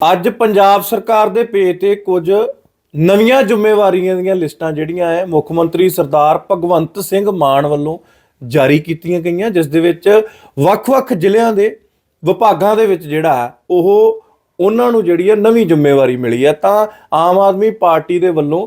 ਅੱਜ ਪੰਜਾਬ ਸਰਕਾਰ ਦੇ ਪੇਜ ਤੇ ਕੁਝ ਨਵੀਆਂ ਜ਼ਿੰਮੇਵਾਰੀਆਂ ਦੀਆਂ ਲਿਸਟਾਂ ਜਿਹੜੀਆਂ ਹੈ ਮੁੱਖ ਮੰਤਰੀ ਸਰਦਾਰ ਭਗਵੰਤ ਸਿੰਘ ਮਾਨ ਵੱਲੋਂ ਜਾਰੀ ਕੀਤੀਆਂ ਗਈਆਂ, ਜਿਸ ਦੇ ਵਿੱਚ ਵੱਖ-ਵੱਖ ਜ਼ਿਲ੍ਹਿਆਂ ਦੇ ਵਿਭਾਗਾਂ ਦੇ ਵਿੱਚ ਜਿਹੜਾ ਹੈ ਉਹ ਉਹਨਾਂ ਨੂੰ ਜਿਹੜੀ ਹੈ ਨਵੀਂ ਜ਼ਿੰਮੇਵਾਰੀ ਮਿਲੀ ਹੈ ਤਾਂ ਆਮ ਆਦਮੀ ਪਾਰਟੀ ਦੇ ਵੱਲੋਂ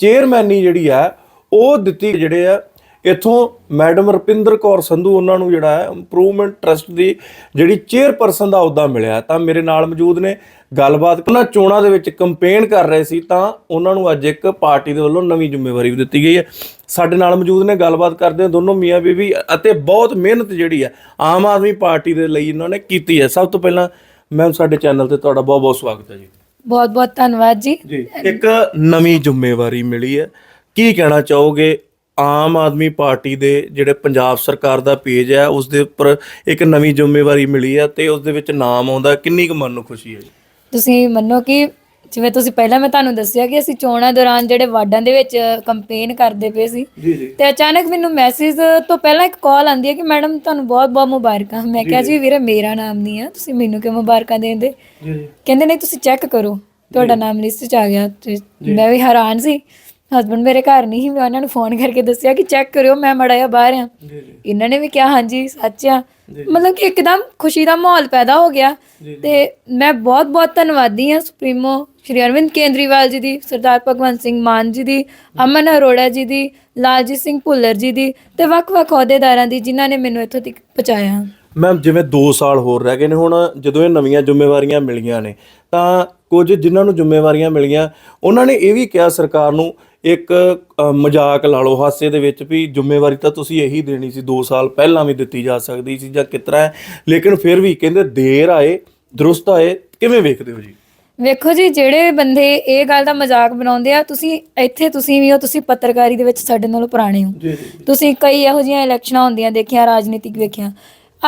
ਚੇਅਰਮੈਨੀ ਜਿਹੜੀ ਹੈ ਉਹ ਦਿੱਤੀ ਜਿਹੜੇ ਆ ਇਥੋਂ ਮੈਡਮ ਰੁਪਿੰਦਰ ਕੌਰ ਸੰਧੂ ਉਹਨਾਂ ਨੂੰ ਜਿਹੜਾ ਹੈ ਇੰਪਰੂਵਮੈਂਟ ਟਰਸਟ ਦੀ ਜਿਹੜੀ ਚੇਅਰਪਰਸਨ ਦਾ ਅਹੁਦਾ ਮਿਲਿਆ ਤਾਂ ਮੇਰੇ ਨਾਲ ਮੌਜੂਦ ਨੇ ਗੱਲਬਾਤ ਉਹਨਾਂ ਚੋਣਾਂ ਦੇ ਵਿੱਚ ਕੰਪੇਨ ਕਰ ਰਹੇ ਸੀ ਤਾਂ ਉਹਨਾਂ ਨੂੰ ਅੱਜ ਇੱਕ ਪਾਰਟੀ ਦੇ ਵੱਲੋਂ ਨਵੀਂ ਜ਼ਿੰਮੇਵਾਰੀ ਵੀ ਦਿੱਤੀ ਗਈ ਹੈ। ਸਾਡੇ ਨਾਲ ਮੌਜੂਦ ਨੇ ਗੱਲਬਾਤ ਕਰਦੇ ਹਾਂ ਦੋਨੋਂ ਮੀਆਂ ਬੀਬੀ ਅਤੇ ਬਹੁਤ ਮਿਹਨਤ ਜਿਹੜੀ ਹੈ ਆਮ ਆਦਮੀ ਪਾਰਟੀ ਦੇ ਲਈ ਇਹਨਾਂ ਨੇ ਕੀਤੀ ਹੈ। ਸਭ ਤੋਂ ਪਹਿਲਾਂ ਮੈਮ ਸਾਡੇ ਚੈਨਲ ਤੇ ਤੁਹਾਡਾ ਬਹੁਤ ਬਹੁਤ ਸਵਾਗਤ ਹੈ ਜੀ। ਬਹੁਤ ਬਹੁਤ ਧੰਨਵਾਦ ਜੀ। ਜੀ ਇੱਕ ਨਵੀਂ ਜ਼ਿੰਮੇਵਾਰੀ ਮਿਲੀ ਹੈ। ਕੀ ਕਹਿਣਾ ਚਾਹੋਗੇ? ਆਮ ਆਦਮੀ ਪਾਰਟੀ ਦੇ ਜਿਹੜੇ ਪੰਜਾਬ ਸਰਕਾਰ ਦਾ ਪੇਜ ਹੈ ਉਸ ਦੇ ਉੱਪਰ ਇੱਕ ਨਵੀਂ ਜ਼ਿੰਮੇਵਾਰੀ ਮਿਲੀ ਹੈ ਤੇ ਉਸ ਦੇ ਵਿੱਚ ਨਾਮ ਆਉਂਦਾ ਕਿੰਨੀ ਕੁ ਮਨ ਨੂੰ ਖੁਸ਼ੀ ਹੈ ਜੀ? ਤੁਸੀਂ ਮੰਨੋ ਕਿ ਜਿਵੇਂ ਤੁਸੀਂ ਪਹਿਲਾਂ ਮੈਂ ਤੁਹਾਨੂੰ ਦੱਸਿਆ ਕਿ ਅਸੀਂ ਚੋਣਾਂ ਦੌਰਾਨ ਜਿਹੜੇ ਵਾਰਡਾਂ ਦੇ ਵਿੱਚ ਕੰਪੇਨ ਕਰਦੇ ਪਏ ਸੀ ਜੀ ਜੀ। ਤੇ ਅਚਾਨਕ ਮੈਨੂੰ ਮੈਸੇਜ ਤੋਂ ਪਹਿਲਾਂ ਇੱਕ ਕਾਲ ਆਂਦੀ ਹੈ ਕਿ ਮੈਡਮ ਤੁਹਾਨੂੰ ਬਹੁਤ ਬਹੁਤ ਮੁਬਾਰਕਾਂ। ਮੈਂ ਕਿਹਾ ਜੀ। ਵੀਰੇ ਮੇਰਾ ਨਾਮ ਨਹੀਂ ਆ ਤੁਸੀਂ ਮੈਨੂੰ ਕਿਉਂ ਮੁਬਾਰਕਾਂ ਦੇਂਦੇ? ਜੀ ਜੀ। ਕਹਿੰਦੇ ਨਹੀਂ ਤੁਸੀਂ ਚੈੱਕ ਕਰੋ। ਤੁਹਾਡਾ ਨਾਮ ਲਿਸਟ 'ਚ ਆ ਗਿਆ ਤੇ ਮੈਂ ਵੀ ਹੈਰਾਨ ਸੀ। ਹਸਬੰਡ ਮੇਰੇ ਘਰ ਨਹੀਂ ਸੀ ਮੈਂ ਉਹਨਾਂ ਨੂੰ ਫੋਨ ਕਰਕੇ ਦੱਸਿਆ ਕਿ ਚੈੱਕ ਕਰਿਓ ਮੈਂ ਮੜਾ ਜਿਹਾ ਬਾਹਰ ਆ। ਜੀ ਜੀ। ਇਹਨਾਂ ਨੇ ਵੀ ਕਿਹਾ ਹਾਂਜੀ ਸੱਚ ਆ। ਮਤਲਬ ਕਿ ਇੱਕਦਮ ਖੁਸ਼ੀ ਦਾ ਮਾਹੌਲ ਪੈਦਾ ਹੋ ਗਿਆ। ਤੇ ਮੈਂ ਬਹੁਤ ਬਹੁਤ ਧੰਨਵਾਦੀ ਹਾਂ ਸੁਪਰੀਮੋ ਸ਼੍ਰੀ ਅਰਵਿੰਦ ਕੇਂਦਰੀਵਾਲ ਜੀ ਦੀ ਸਰਦਾਰ ਭਗਵੰਤ ਸਿੰਘ ਮਾਨ ਜੀ ਦੀ ਅਮਨ ਅਰੋੜਾ ਜੀ ਦੀ ਲਾਲਜੀਤ ਸਿੰਘ ਭੁੱਲਰ ਜੀ ਦੀ ਤੇ ਵੱਖ-ਵੱਖ ਅਹੁਦੇਦਾਰਾਂ ਦੀ ਜਿਨ੍ਹਾਂ ਨੇ ਮੈਨੂੰ ਇੱਥੋਂ ਤੱਕ ਪਹੁੰਚਾਇਆ। ਮੈਮ ਜਿਵੇਂ 2 ਸਾਲ ਹੋਰ ਰਹਿ ਗਏ ਨੇ ਹੁਣ ਜਦੋਂ ਇਹ ਨਵੀਆਂ ਜ਼ਿੰਮੇਵਾਰੀਆਂ ਮਿਲੀਆਂ ਨੇ ਤਾਂ ਕੁਝ ਜਿਨ੍ਹਾਂ ਨੂੰ ਜ਼ਿੰਮੇਵਾਰੀਆਂ ਮਿਲੀਆਂ ਉਹਨਾਂ ਨੇ ਇਹ ਵੀ ਕਿਹਾ ਸਰਕਾਰ ਨੂੰ ਇੱਕ ਮਜ਼ਾਕ ਲਾ ਲਓ ਹਾਸੇ ਦੇ ਵਿੱਚ ਵੀ ਜ਼ਿੰਮੇਵਾਰੀ ਤਾਂ ਤੁਸੀਂ ਇਹੀ ਦੇਣੀ ਸੀ 2 ਸਾਲ ਪਹਿਲਾਂ ਵੀ ਦਿੱਤੀ ਜਾ ਸਕਦੀ ਸੀ ਜਾਂ ਕਿਤਰਾ ਲੇਕਿਨ ਫਿਰ ਵੀ ਕਹਿੰਦੇ ਦੇਰ ਆਏ ਦਰੁਸਤ ਆਏ ਕਿਵੇਂ ਵੇਖਦੇ ਹੋ ਜੀ? ਵੇਖੋ ਜੀ ਜਿਹੜੇ ਬੰਦੇ ਇਹ ਗੱਲ ਦਾ ਮਜ਼ਾਕ ਬਣਾਉਂਦੇ ਆ ਤੁਸੀਂ ਇੱਥੇ ਤੁਸੀਂ ਵੀ ਹੋ ਤੁਸੀਂ ਪੱਤਰਕਾਰੀ ਦੇ ਵਿੱਚ ਸਾਡੇ ਨਾਲੋਂ ਪੁਰਾਣੇ ਹੋ। ਤੁਸੀਂ ਕਈ ਇਹੋ ਜਿਹੀਆਂ ਇਲੈਕਸ਼ਨਾਂ ਹੁੰਦੀਆਂ ਦੇਖੀਆਂ ਰਾਜਨੀਤਿਕ ਵੇਖੀਆਂ।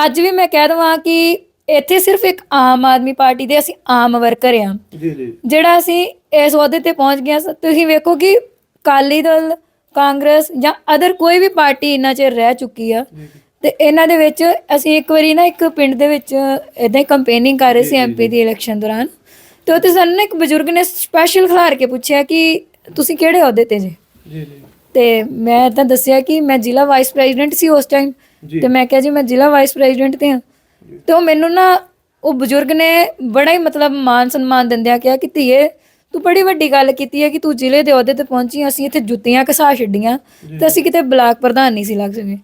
ਅੱਜ ਵੀ ਮੈਂ ਕਹਿ ਦਵਾਂ ਕਿ ਇੱਥੇ ਸਿਰਫ ਇੱਕ ਆਮ ਆਦਮੀ ਪਾਰਟੀ ਦੇ ਅਸੀਂ ਆਮ ਵਰਕਰ ਆ। ਜੀ ਜੀ। ਜਿਹੜਾ ਅਸੀਂ ਇਸ ਅਹੁਦੇ ਤੇ ਪਹੁੰਚ ਗਏ ਸ- ਤੁਸੀਂ ਵੇਖੋ ਕਿ ਕਾਲੀ ਦਲ ਕਾਂਗਰਸ ਜਾਂ ਅਦਰ ਕੋਈ ਵੀ ਪਾਰਟੀ ਇੰਨਾ ਚਿਰ ਰਹਿ ਚੁੱਕੀ ਆ। ਤੇ ਇਹਨਾਂ ਦੇ ਵਿੱਚ ਅਸੀਂ ਇੱਕ ਵਾਰੀ ਨਾ ਇੱਕ ਪਿੰਡ ਦੇ ਵਿੱਚ ਇਦਾਂ ਹੀ ਕੰਪੇਨਿੰਗ ਕਰ ਰਹੇ ਸੀ ਐਮਪੀ ਦੀ ਇਲੈਕਸ਼ਨ ਦੌਰਾਨ। ਤੇ ਉੱਥੇ ਸਾਨੂੰ ਨਾ ਇੱਕ ਬਜ਼ੁਰਗ ਨੇ ਸਪੈਸ਼ਲ ਖਿਲਾਰ ਕੇ ਪੁੱਛਿਆ ਕਿ ਤੁਸੀਂ ਕਿਹੜੇ ਅਹੁਦੇ ਤੇ ਜੇ? ਜੀ ਜੀ। ਤੇ ਮੈਂ ਤਾਂ ਦੱਸਿਆ ਕਿ ਮੈਂ ਜ਼ਿਲ੍ਹਾ ਵਾਈਸ ਪ੍ਰੈਜ਼ੀਡੈਂਟ ਸੀ ਉਸ ਟਾਈਮ ਤੇ ਮੈਂ ਕਿਹਾ ਜੀ ਮੈਂ ਜ਼ਿਲ੍ਹਾ ਵਾਈਸ ਪ੍ਰੈਜ਼ੀਡੈਂਟ ਤੇ ਹਾਂ। ਤੇ ਉਹ ਮੈਨੂੰ ਨਾ ਉਹ ਬਜ਼ੁਰਗ ਨੇ ਬੜਾ ਹੀ ਮਤਲਬ ਮਾਨ ਸਨਮਾਨ ਦਿੰਦਿਆਂ ਕਿਹਾ ਕਿ ਧੀਏ ਤੂੰ ਬੜੀ ਵੱਡੀ ਗੱਲ ਕੀਤੀ ਹੈ ਕਿ ਤੂੰ ਜ਼ਿਲ੍ਹੇ ਦੇ ਅਹੁਦੇ ਤੇ ਪਹੁੰਚੀ ਅਸੀਂ ਇੱਥੇ ਜੁੱਤੀਆਂ ਘਸਾ ਛੱਡੀਆਂ ਤੇ ਅਸੀਂ ਕਿਤੇ ਬਲਾਕ ਪ੍ਰਧਾਨ ਨਹੀਂ ਸੀ ਲੱਗ ਸਕੇ।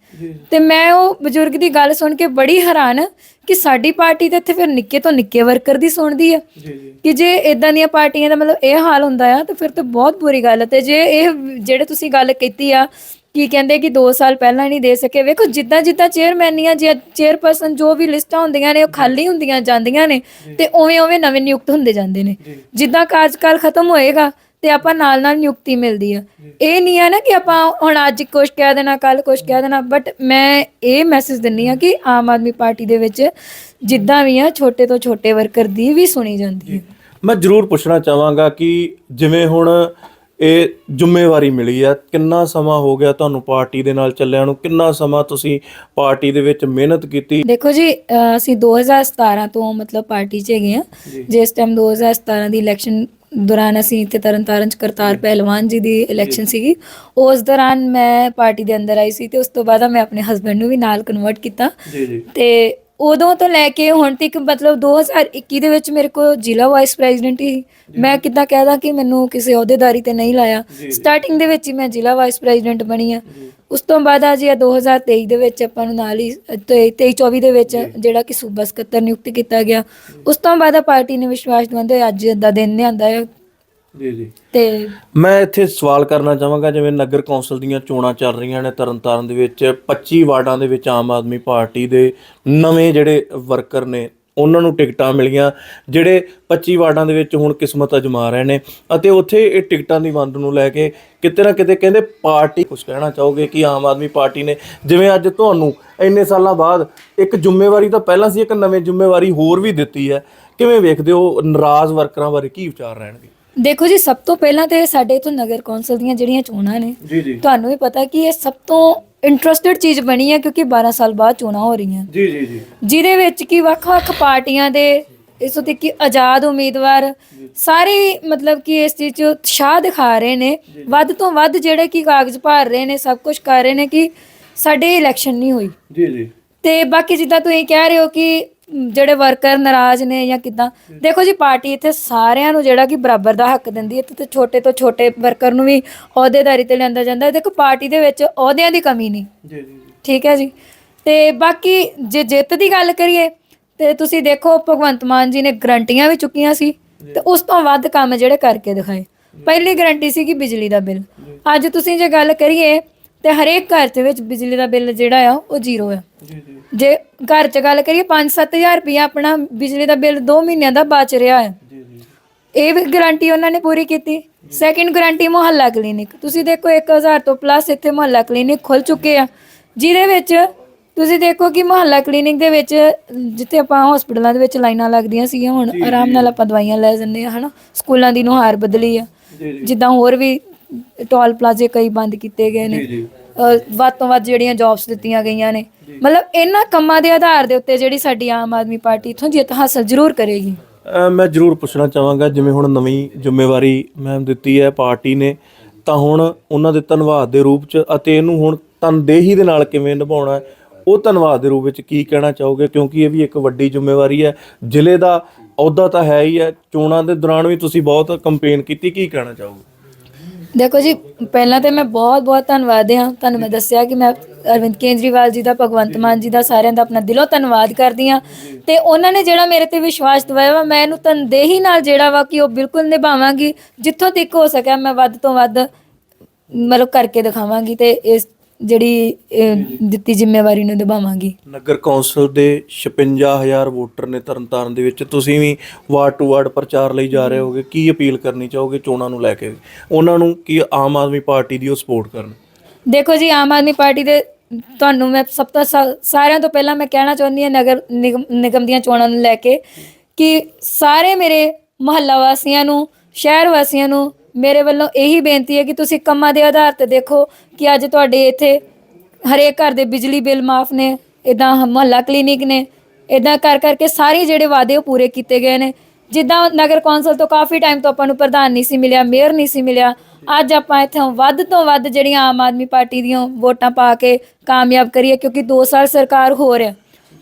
ਤੇ ਮੈਂ ਉਹ ਬਜ਼ੁਰਗ ਦੀ ਗੱਲ ਸੁਣ ਕੇ ਬੜੀ ਹੈਰਾਨ ਕਿ ਸਾਡੀ ਪਾਰਟੀ ਤੇ ਇੱਥੇ ਫਿਰ ਨਿੱਕੇ ਤੋਂ ਨਿੱਕੇ ਵਰਕਰ ਦੀ ਸੁਣਦੀ ਜੀ ਕਿ ਜੇ ਇਦਾਂ ਦੀਆਂ ਪਾਰਟੀਆਂ ਦਾ ਮਤਲਬ ਇਹ ਹਾਲ ਹੁੰਦਾ ਆ ਤਾਂ ਫਿਰ ਤਾਂ ਬਹੁਤ ਬੁਰੀ ਗੱਲ ਹੈ। ਤੇ ਜੇ ਇਹ ਜਿਹੜੇ ਤੁਸੀਂ ਗੱਲ ਕੀਤੀ ਆ ਕੀ ਕਹਿੰਦੇ ਕਿ 2 ਸਾਲ ਪਹਿਲਾਂ ਨਹੀਂ ਦੇ ਸਕੇ। ਵੇਖੋ ਜਿੱਦਾਂ ਜਿੱਦਾਂ ਚੇਅਰਮੈਨੀਆਂ ਜੇ ਚੇਅਰਪਰਸਨ ਜੋ ਵੀ ਲਿਸਟਾਂ ਹੁੰਦੀਆਂ ਨੇ ਉਹ ਖਾਲੀ ਹੁੰਦੀਆਂ ਜਾਂਦੀਆਂ ਨੇ ਤੇ ਉਵੇਂ ਉਵੇਂ ਨਵੇਂ ਨਿਯੁਕਤ ਹੁੰਦੇ ਜਾਂਦੇ ਨੇ। ਜਿੱਦਾਂ ਕਾਰਜਕਾਲ ਖਤਮ ਹੋਏਗਾ ਤੇ ਆਪਾਂ ਨਾਲ ਨਾਲ ਨਿਯੁਕਤੀ ਮਿਲਦੀ ਆ। ਇਹ ਨਹੀਂ ਆ ਨਾ ਕਿ ਆਪਾਂ ਹੁਣ ਅੱਜ ਕੁਝ ਕਹਿ ਦੇਣਾ ਕੱਲ ਕੁਝ ਕਹਿ ਦੇਣਾ ਬਟ ਮੈਂ ਇਹ ਮੈਸੇਜ ਦਿੰਨੀ ਆ ਕਿ ਆਮ ਆਦਮੀ ਪਾਰਟੀ ਦੇ ਵਿੱਚ ਜਿੱਦਾਂ ਵੀ ਆ ਛੋਟੇ ਤੋਂ ਛੋਟੇ ਵਰਕਰ ਦੀ ਵੀ ਸੁਣੀ ਜਾਂਦੀ ਹੈ ਮੈਂ ਜ਼ਰੂਰ ਪੁੱਛਣਾ ਚਾਹਾਂਗਾ ਕਿ ਜਿਵੇਂ ਹੁਣ ਇਹ ਜ਼ਿੰਮੇਵਾਰੀ ਮਿਲੀ ਆ। ਕਿੰਨਾ ਸਮਾਂ ਹੋ ਗਿਆ ਤੁਹਾਨੂੰ ਪਾਰਟੀ ਦੇ ਨਾਲ ਚੱਲਿਆਂ ਨੂੰ? ਕਿੰਨਾ ਸਮਾਂ ਤੁਸੀਂ ਪਾਰਟੀ ਦੇ ਵਿੱਚ ਮਿਹਨਤ ਕੀਤੀ? ਦੇਖੋ ਜੀ ਅਹ ਅਸੀਂ 2017 ਤੋਂ ਮਤਲਬ ਪਾਰਟੀ 'ਚ ਹੈਗੇ ਆ ਜਿਸ ਟਾਈਮ 2017 ਦੀ ਇਲੈਕਸ਼ਨ ਦੌਰਾਨ ਅਸੀਂ ਇੱਥੇ ਤਰਨਤਾਰਨ 'ਚ ਕਰਤਾਰ ਪਹਿਲਵਾਨ ਜੀ ਦੀ ਇਲੈਕਸ਼ਨ ਸੀਗੀ। ਉਸ ਦੌਰਾਨ ਮੈਂ ਪਾਰਟੀ ਦੇ ਅੰਦਰ ਆਈ ਸੀ ਤੇ ਉਸ ਤੋਂ ਬਾਅਦ ਮੈਂ ਆਪਣੇ ਹਸਬੰਡ ਨੂੰ ਵੀ ਨਾਲ ਕਨਵਰਟ ਕੀਤਾ। ਜੀ ਜੀ। ਤੇ ਉਦੋਂ ਤੋਂ ਲੈ ਕੇ ਹੁਣ ਤੱਕ ਮਤਲਬ 2021 ਦੇ ਵਿੱਚ ਮੇਰੇ ਕੋਲ ਜ਼ਿਲ੍ਹਾ ਵਾਈਸ ਪ੍ਰੈਜ਼ੀਡੈਂਟ ਹੀ ਮੈਂ ਕਿੱਦਾਂ ਕਹਿਦਾ ਕਿ ਮੈਨੂੰ ਕਿਸੇ ਅਹੁਦੇਦਾਰੀ ਤੇ ਨਹੀਂ ਲਾਇਆ। ਸਟਾਰਟਿੰਗ ਦੇ ਵਿੱਚ ਹੀ ਮੈਂ ਜ਼ਿਲ੍ਹਾ ਵਾਈਸ ਪ੍ਰੈਜ਼ੀਡੈਂਟ ਬਣੀ ਆ। ਉਸ ਤੋਂ ਬਾਅਦ ਆ ਜੀ ਇਹ 2023 ਦੇ ਵਿੱਚ ਆਪਾਂ ਨੂੰ ਨਾਲ ਹੀ 23 24 ਦੇ ਵਿੱਚ ਜਿਹੜਾ ਕਿ ਸੂਬਾ ਸਕੱਤਰ ਨਿਯੁਕਤ ਕੀਤਾ ਗਿਆ। ਉਸ ਤੋਂ ਬਾਅਦ ਆ ਪਾਰਟੀ ਨੇ ਵਿਸ਼ਵਾਸ ਦਿਵਾਉਂਦੇ ਅੱਜ ਦਾ ਦਿਨ ਲਿਆਂਦਾ ਹੈ ਜੀ ਜੀ। ਤੇ ਮੈਂ ਇੱਥੇ ਸਵਾਲ ਕਰਨਾ ਚਾਹਾਂਗਾ ਜਿਵੇਂ ਨਗਰ ਕੌਂਸਲ ਦੀਆਂ ਚੋਣਾਂ ਚੱਲ ਰਹੀਆਂ ਨੇ ਤਰਨਤਾਰਨ ਦੇ ਵਿੱਚ 25 ਵਾਰਡਾਂ ਦੇ ਵਿੱਚ ਆਮ ਆਦਮੀ ਪਾਰਟੀ ਦੇ ਨਵੇਂ ਜਿਹੜੇ ਵਰਕਰ ਨੇ ਉਹਨਾਂ ਨੂੰ ਟਿਕਟਾਂ ਮਿਲੀਆਂ ਜਿਹੜੇ 25 ਵਾਰਡਾਂ ਦੇ ਵਿੱਚ ਹੁਣ ਕਿਸਮਤ ਅਜਮਾ ਰਹੇ ਨੇ। ਅਤੇ ਉੱਥੇ ਇਹ ਟਿਕਟਾਂ ਦੀ ਵੰਡ ਨੂੰ ਲੈ ਕੇ ਕਿਤੇ ਨਾ ਕਿਤੇ ਕਹਿੰਦੇ ਪਾਰਟੀ ਕੁਝ ਕਹਿਣਾ ਚਾਹੋਗੇ ਕਿ ਆਮ ਆਦਮੀ ਪਾਰਟੀ ਨੇ? ਜਿਵੇਂ ਅੱਜ ਤੁਹਾਨੂੰ ਇੰਨੇ ਸਾਲਾਂ ਬਾਅਦ ਇੱਕ ਜ਼ਿੰਮੇਵਾਰੀ ਤਾਂ ਪਹਿਲਾਂ ਸੀ ਇੱਕ ਨਵੀਂ ਜ਼ਿੰਮੇਵਾਰੀ ਹੋਰ ਵੀ ਦਿੱਤੀ ਹੈ। ਕਿਵੇਂ ਵੇਖਦੇ ਹੋ ਨਾਰਾਜ਼ ਵਰਕਰਾਂ ਬਾਰੇ ਕੀ ਵਿਚਾਰ ਰਹਿਣਗੇ? ਦੇਖੋ ਜੀ ਸਭ ਤੋਂ ਪਹਿਲਾਂ ਤੇ ਸਾਡੇ ਤੋਂ ਨਗਰ ਕੌਂਸਲ ਦੀਆਂ ਜਿਹੜੀਆਂ ਚੋਣਾਂ ਨੇ ਜੀ ਜੀ। ਤੁਹਾਨੂੰ ਵੀ ਪਤਾ ਕਿ ਇਹ ਸਭ ਤੋਂ ਇੰਟਰਸਟਿਡ ਚੀਜ਼ ਬਣੀ ਹੈ ਕਿਉਂਕਿ 12 ਸਾਲ ਬਾਅਦ ਚੋਣਾਂ ਹੋ ਰਹੀਆਂ। ਜੀ ਜੀ ਜੀ। ਜਿਹਦੇ ਵਿੱਚ ਕਿ ਵੱਖ-ਵੱਖ ਪਾਰਟੀਆਂ ਦੇ ਇਸੋ ਤੱਕ ਕਿ ਆਜ਼ਾਦ ਉਮੀਦਵਾਰ ਸਾਰੇ ਮਤਲਬ ਕਿ ਇਸ ਚੀਜ਼ 'ਚ ਉਤਸ਼ਾਹ ਦਿਖਾ ਰਹੇ ਨੇ। ਵੱਧ ਤੋਂ ਵੱਧ ਜਿਹੜੇ ਕਿ ਕਾਗਜ਼ ਭਰ ਰਹੇ ਨੇ ਸਭ ਕੁਝ ਕਰ ਰਹੇ ਨੇ ਕਿ ਸਾਡੇ ਇਲੈਕਸ਼ਨ ਨਹੀਂ ਹੋਈ। ਜੀ ਜੀ। ਤੇ ਬਾਕੀ ਜਿੱਦਾਂ ਤੁਸੀਂ ਕਹਿ ਰਹੇ ਹੋ ਕਿ ਜਿਹੜੇ ਵਰਕਰ ਨਾਰਾਜ਼ ਨੇ ਜਾਂ ਕਿਦਾਂ ਦੇਖੋ ਜੀ ਪਾਰਟੀ ਇੱਥੇ ਸਾਰਿਆਂ ਨੂੰ ਜਿਹੜਾ ਕਿ ਬਰਾਬਰ ਦਾ ਹੱਕ ਦਿੰਦੀ ਹੈ ਤੇ ਛੋਟੇ ਤੋਂ ਛੋਟੇ ਵਰਕਰ ਨੂੰ ਵੀ ਅਹੁਦੇਦਾਰੀ ਤੇ ਲਿਆਂਦਾ ਜਾਂਦਾ ਹੈ। ਦੇਖੋ ਪਾਰਟੀ ਦੇ ਵਿੱਚ ਅਹੁਦਿਆਂ ਦੀ ਕਮੀ ਨਹੀਂ। ਜੀ ਜੀ ਠੀਕ ਹੈ ਜੀ। ਤੇ ਬਾਕੀ ਜੇ ਜਿੱਤ ਦੀ ਗੱਲ ਕਰੀਏ ਤੇ ਤੁਸੀਂ ਦੇਖੋ ਭਗਵੰਤ ਮਾਨ ਜੀ ਨੇ ਗਰੰਟੀਆਂ ਵੀ ਚੁੱਕੀਆਂ ਸੀ ਤੇ ਉਸ ਤੋਂ ਵੱਧ ਕੰਮ ਜਿਹੜੇ ਕਰਕੇ ਦਿਖਾਏ। ਪਹਿਲੀ ਗਰੰਟੀ ਸੀ ਕਿ ਬਿਜਲੀ ਦਾ ਬਿੱਲ। ਅੱਜ ਤੁਸੀਂ ਜੇ ਗੱਲ ਕਰੀਏ ਤੇ ਹਰੇਕ ਘਰ ਦੇ ਵਿੱਚ ਬਿਜਲੀ ਦਾ ਬਿੱਲ ਜਿਹੜਾ ਆ ਉਹ ਜ਼ੀਰੋ ਆ। ਜੀ ਜੀ। ਜੇ ਘਰ 'ਚ ਗੱਲ ਕਰੀਏ 5-7000 ਰੁਪਇਆ ਆਪਣਾ ਬਿਜਲੀ ਦਾ ਬਿੱਲ 2 ਮਹੀਨਿਆਂ ਦਾ ਬਚ ਰਿਹਾ ਜੀ ਜੀ। ਇਹ ਵੀ ਗਾਰੰਟੀ ਉਹਨਾਂ ਨੇ ਪੂਰੀ ਕੀਤੀ। Second guarantee Mohalla clinic. ਤੁਸੀਂ ਦੇਖੋ 1000 ਤੋਂ ਪਲੱਸ ਇੱਥੇ ਮੁਹੱਲਾ ਕਲੀਨਿਕ ਖੁੱਲ ਚੁੱਕੇ ਆ। ਜਿਹਦੇ ਵਿੱਚ ਤੁਸੀਂ ਦੇਖੋ ਕਿ ਮੁਹੱਲਾ ਕਲੀਨਿਕ ਦੇ ਵਿੱਚ ਜਿੱਥੇ ਆਪਾਂ ਹਸਪੀਟਲਾਂ ਦੇ ਵਿੱਚ ਲਾਈਨਾਂ ਲੱਗਦੀਆਂ ਸੀਗੀਆਂ ਹੁਣ ਆਰਾਮ ਨਾਲ ਆਪਾਂ ਦਵਾਈਆਂ ਲੈ ਜਾਂਦੇ ਆ ਹਨਾ। ਸਕੂਲਾਂ ਦੀ ਨੁਹਾਰ ਬਦਲੀ ਆ। ਜਿੱਦਾਂ ਹੋਰ ਵੀ ਟੋਲ ਪਲਾਜ਼ੇ ਕਈ ਬੰਦ ਕੀਤੇ ਗਏ ਨੇ। ਵੱਧ ਤੋਂ ਵੱਧ ਜਿਹੜੀਆਂ ਜੌਬਸ ਦਿੱਤੀਆਂ ਗਈਆਂ ਨੇ। ਮਤਲਬ ਇਹਨਾਂ ਕੰਮਾਂ ਦੇ ਆਧਾਰ ਦੇ ਉੱਤੇ ਜਿਹੜੀ ਸਾਡੀ ਆਮ ਆਦਮੀ ਪਾਰਟੀ ਇਥੋਂ ਜਿੱਤ ਹਾਸਲ ਜ਼ਰੂਰ ਕਰੇਗੀ। ਮੈਂ ਜ਼ਰੂਰ ਪੁੱਛਣਾ ਚਾਹਾਂਗਾ ਜਿਵੇਂ ਹੁਣ ਨਵੀਂ ਜ਼ਿੰਮੇਵਾਰੀ ਮੈਮ ਦਿੱਤੀ ਹੈ ਪਾਰਟੀ ਨੇ ਤਾਂ ਹੁਣ ਉਹਨਾਂ ਦੇ ਧੰਨਵਾਦ ਦੇ ਰੂਪ ਚ ਅਤੇ ਇਹਨੂੰ ਹੁਣ ਤਨਦੇਹੀ ਦੇ ਨਾਲ ਕਿਵੇਂ ਨਿਭਾਉਣਾ ਹੈ ਉਹ ਧੰਨਵਾਦ ਦੇ ਰੂਪ ਵਿੱਚ ਕੀ ਕਹਿਣਾ ਚਾਹੋਗੇ? ਕਿਉਂਕਿ ਇਹ ਵੀ ਇੱਕ ਵੱਡੀ ਜ਼ਿੰਮੇਵਾਰੀ ਹੈ। ਜ਼ਿਲ੍ਹੇ ਦਾ ਅਹੁਦਾ ਤਾਂ ਹੈ ਹੀ ਹੈ। ਚੋਣਾਂ ਦੇ ਦੌਰਾਨ ਵੀ ਤੁਸੀਂ ਬਹੁਤ ਕੰਪੇਨ ਕੀਤੀ ਕੀ ਕਹਿਣਾ ਚਾਹੋਗੇ? ਦੇਖੋ ਜੀ, ਪਹਿਲਾਂ ਤੇ ਮੈਂ ਬਹੁਤ ਬਹੁਤ ਧੰਨਵਾਦ ਹਾਂ ਤੁਹਾਨੂੰ ਮੈਂ ਦੱਸਿਆ ਕਿ ਮੈਂ ਅਰਵਿੰਦ ਕੇਜਰੀਵਾਲ ਜੀ ਦਾ, ਭਗਵੰਤ ਮਾਨ ਜੀ ਦਾ ਸਾਰਿਆਂ ਦਾ ਆਪਣਾ ਦਿਲੋਂ ਧੰਨਵਾਦ ਕਰਦੀ ਹਾਂ। ਤੇ ਉਹਨਾਂ ਨੇ ਜਿਹੜਾ ਮੇਰੇ ਤੇ ਵਿਸ਼ਵਾਸ ਦਵਾਇਆ ਵਾ, ਮੈਂ ਇਹਨੂੰ ਤਨਦੇਹੀ ਨਾਲ ਜਿਹੜਾ ਵਾ ਕਿ ਉਹ ਬਿਲਕੁਲ ਨਿਭਾਵਾਂਗੀ। ਜਿੱਥੋਂ ਤੱਕ ਹੋ ਸਕਿਆ, ਮੈਂ ਵੱਧ ਤੋਂ ਵੱਧ ਮਤਲਬ ਕਰਕੇ ਦਿਖਾਵਾਂਗੀ ਤੇ ਇਸ ਜਿਹੜੀ ਦਿੱਤੀ ਜ਼ਿੰਮੇਵਾਰੀ ਨੂੰ ਨਿਭਾਵਾਂਗੀ। ਨਗਰ ਕੌਂਸਲ ਦੇ 56000 ਵੋਟਰ ਨੇ ਤਰਨਤਾਰਨ ਦੇ ਵਿੱਚ। ਤੁਸੀਂ ਵੀ ਵਾਰਡ ਟੂ ਵਾਰਡ ਪ੍ਰਚਾਰ ਲਈ ਜਾ ਰਹੇ ਹੋਗੇ। ਕੀ ਅਪੀਲ ਕਰਨੀ ਚਾਹੋਗੇ ਚੋਣਾਂ ਨੂੰ ਲੈ ਕੇ? ਉਹਨਾਂ ਨੂੰ ਕੀ ਆਮ ਆਦਮੀ ਪਾਰਟੀ ਦੀ ਉਹ ਸਪੋਰਟ ਕਰਨ? ਦੇਖੋ ਜੀ ਆਮ ਆਦਮੀ ਪਾਰਟੀ ਦੇ ਤੁਹਾਨੂੰ ਮੈਂ ਸਭ ਤੋਂ ਸਾ- ਸਾਰਿਆਂ ਤੋਂ ਪਹਿਲਾਂ ਮੈਂ ਕਹਿਣਾ ਚਾਹੁੰਦੀ ਹਾਂ ਨਗਰ ਨਿਗਮ ਨਿਗਮ ਦੀਆਂ ਚੋਣਾਂ ਨੂੰ ਲੈ ਕੇ ਕਿ ਸਾਰੇ ਮੇਰੇ ਮੁਹੱਲਾ ਵਾਸੀਆਂ ਨੂੰ ਸ਼ਹਿਰ ਵਾਸੀਆਂ ਨੂੰ ਮੇਰੇ ਵੱਲੋਂ ਇਹੀ ਬੇਨਤੀ ਹੈ ਕਿ ਤੁਸੀਂ ਕੰਮਾਂ ਦੇ ਆਧਾਰ ਤੇ ਦੇਖੋ ਕਿ ਅੱਜ ਤੁਹਾਡੇ ਇੱਥੇ ਹਰੇਕ ਘਰ ਦੇ ਬਿਜਲੀ ਬਿੱਲ ਮਾਫ ਨੇ ਇਦਾਂ ਮੁਹੱਲਾ ਕਲੀਨਿਕ ਨੇ ਇਦਾਂ ਕਰ ਕਰਕੇ ਸਾਰੇ ਜਿਹੜੇ ਵਾਅਦੇ ਉਹ ਪੂਰੇ ਕੀਤੇ ਗਏ ਨੇ। ਜਿੱਦਾਂ ਨਗਰ ਕੌਂਸਲ ਤੋਂ ਕਾਫੀ ਟਾਈਮ ਤੋਂ ਆਪਾਂ ਨੂੰ ਪ੍ਰਧਾਨ ਨਹੀਂ ਸੀ ਮਿਲਿਆ, ਮੇਅਰ ਨਹੀਂ ਸੀ ਮਿਲਿਆ, ਅੱਜ ਆਪਾਂ ਇੱਥੋਂ ਵੱਧ ਤੋਂ ਵੱਧ ਜਿਹੜੀਆਂ ਆਮ ਆਦਮੀ ਪਾਰਟੀ ਦੀਆਂ ਵੋਟਾਂ ਪਾ ਕੇ ਕਾਮਯਾਬ ਕਰੀਏ, ਕਿਉਂਕਿ 2 ਸਾਲ ਸਰਕਾਰ ਹੋ ਰਿਹਾ।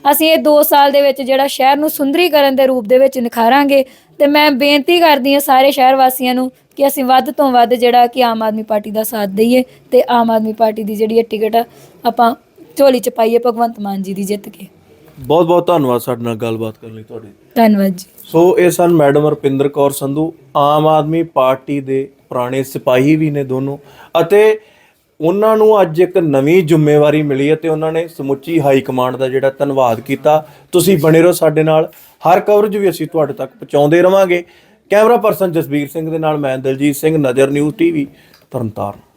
ਅਸੀਂ ਇਹ 2 ਸਾਲ ਦੇ ਵਿੱਚ ਜਿਹੜਾ ਸ਼ਹਿਰ ਨੂੰ ਸੁੰਦਰੀਕਰਨ ਦੇ ਰੂਪ ਦੇ ਵਿੱਚ ਨਿਖਾਰਾਂਗੇ, ਤੇ ਮੈਂ ਬੇਨਤੀ ਕਰਦੀ ਹਾਂ ਸਾਰੇ ਸ਼ਹਿਰ ਵਾਸੀਆਂ ਨੂੰ ਕਿ ਅਸੀਂ ਵੱਧ ਤੋਂ ਵੱਧ ਜਿਹੜਾ ਕਿ ਆਮ ਆਦਮੀ ਪਾਰਟੀ ਦਾ ਸਾਥ ਦਈਏ ਤੇ ਆਮ ਆਦਮੀ ਪਾਰਟੀ ਦੀ ਜਿਹੜੀ ਇਹ ਟਿਕਟ ਆ, ਆਪਾਂ ਝੋਲੀ ਚ ਪਾਈਏ ਭਗਵੰਤ ਮਾਨ ਜੀ ਦੀ ਜਿੱਤ ਕੇ। ਬਹੁਤ ਬਹੁਤ ਧੰਨਵਾਦ ਸਾਡੇ ਨਾਲ ਗੱਲਬਾਤ ਕਰਨ ਲਈ ਤੁਹਾਡੀ। ਧੰਨਵਾਦ ਜੀ। ਸੋ ਇਹ ਸਨ ਮੈਡਮ ਰਪਿੰਦਰ ਕੌਰ ਸੰਧੂ ਆਮ ਆਦਮੀ ਪਾਰਟੀ ਦੇ ਪੁਰਾਣੇ ਸਿਪਾਹੀ ਵੀ ਨੇ ਦੋਨੋਂ ਅਤੇ ਉਹਨਾਂ ਨੂੰ ਅੱਜ ਇੱਕ ਨਵੀਂ ਜ਼ਿੰਮੇਵਾਰੀ ਮਿਲੀ ਹੈ ਤੇ ਉਹਨਾਂ ਨੇ ਸਮੁੱਚੀ ਹਾਈ ਕਮਾਂਡ ਦਾ ਜਿਹੜਾ ਧੰਨਵਾਦ ਕੀਤਾ। ਤੁਸੀਂ ਬਣੇ ਰਹੋ ਸਾਡੇ ਨਾਲ। ਹਰ ਕਵਰੇਜ ਵੀ ਅਸੀਂ ਤੁਹਾਡੇ ਤੱਕ ਪਹੁੰਚਾਉਂਦੇ ਰਵਾਂਗੇ। ਕੈਮਰਾ ਪਰਸਨ ਜਸਬੀਰ ਸਿੰਘ ਦੇ ਨਾਲ ਮੈਂ ਦਲਜੀਤ ਸਿੰਘ ਨਜ਼ਰ ਨਿਊਜ਼ ਟੀਵੀ ਤਰਨਤਾਰਨ।